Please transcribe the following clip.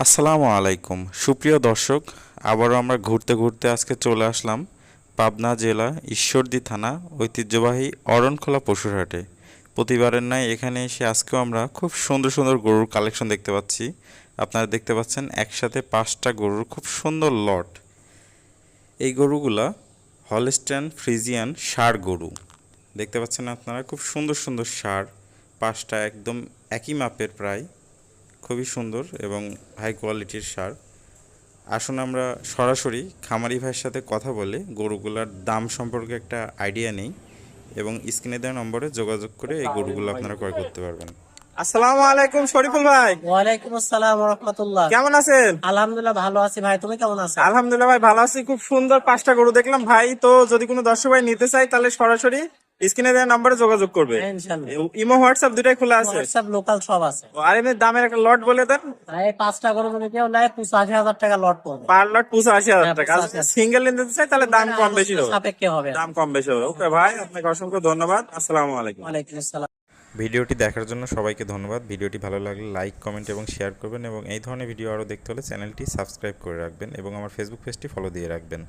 আসসালামু আলাইকুম। সুপ্রিয় দর্শক, আবারও আমরা ঘুরতে ঘুরতে আজকে চলে আসলাম পাবনা জেলা ঈশ্বরদী থানা ঐতিহ্যবাহী অরণখোলা পশুরহাটে। প্রতিবারের ন্যায় এখানে এসে আজকেও আমরা খুব সুন্দর সুন্দর গরুর কালেকশন দেখতে পাচ্ছি। আপনারা দেখতে পাচ্ছেন একসাথে পাঁচটা গরুর খুব সুন্দর লট। এই গরুগুলা হলস্টেন ফ্রিজিয়ান সার গরু। দেখতে পাচ্ছেন আপনারা, খুব সুন্দর সুন্দর সার, পাঁচটা একদম একই মাপের প্রায়। খুবই সুন্দর এবং হাই কোয়ালিটির সার। আসুন আমরা সরাসরি খামারি ভাইয়ের সাথে কথা বলে গরুগুলার দাম সম্পর্কে একটা আইডিয়া নেই এবং স্ক্রিনে দেওয়া নম্বরে যোগাযোগ করে এই গরুগুলো আপনারা ক্রয় করতে পারবেন। আসসালামু আলাইকুম শরীফুল ভাই। ওয়ালাইকুম আসসালাম রহমতুল্লাহ। কেমন আছেন? আলহামদুলিল্লাহ ভালো আছি ভাই তুমি কেমন আছো? আলহামদুলিল্লাহ ভাই ভালো আছি। খুব সুন্দর পাঁচটা গরু দেখলাম ভাই। তো যদি কোনো দর্শক ভাই নিতে চাই তাহলে সরাসরি স্ক্রিনে দেওয়া নম্বরে যোগাযোগ করবে। হ্যাঁ, ইমো হোয়াটসঅ্যাপ দুটাই খোলা আছে। হোয়াটসঅ্যাপ লোকাল সব আছে। আর এমনি দামের একটা লট বলে দেন। এই পাঁচটা করে যদি কেউ নেয় পঁচাশি হাজার টাকা লট পড়বে। পার লট পঁচাশি হাজার হ্যাঁ, টাকা। সিঙ্গেল নিতে চাই তাহলে দাম কম বেশি হবে। সাপেক্ষে হবে। দাম কম বেশি হবে। ওকে ভাই আপনাকে অসংখ্য ধন্যবাদ। আসসালামু আলাইকুম। ওয়ালাইকুম আসসালাম। ভিডিওটি দেখার জন্য সবাইকে ধন্যবাদ। ভিডিওটি ভালো লাগলে লাইক কমেন্ট এবং শেয়ার করবেন এবং এই ধরনের ভিডিও আরও দেখতে হলে চ্যানেলটি সাবস্ক্রাইব করে রাখবেন এবং আমার ফেসবুক পেজটি ফলো দিয়ে রাখবেন।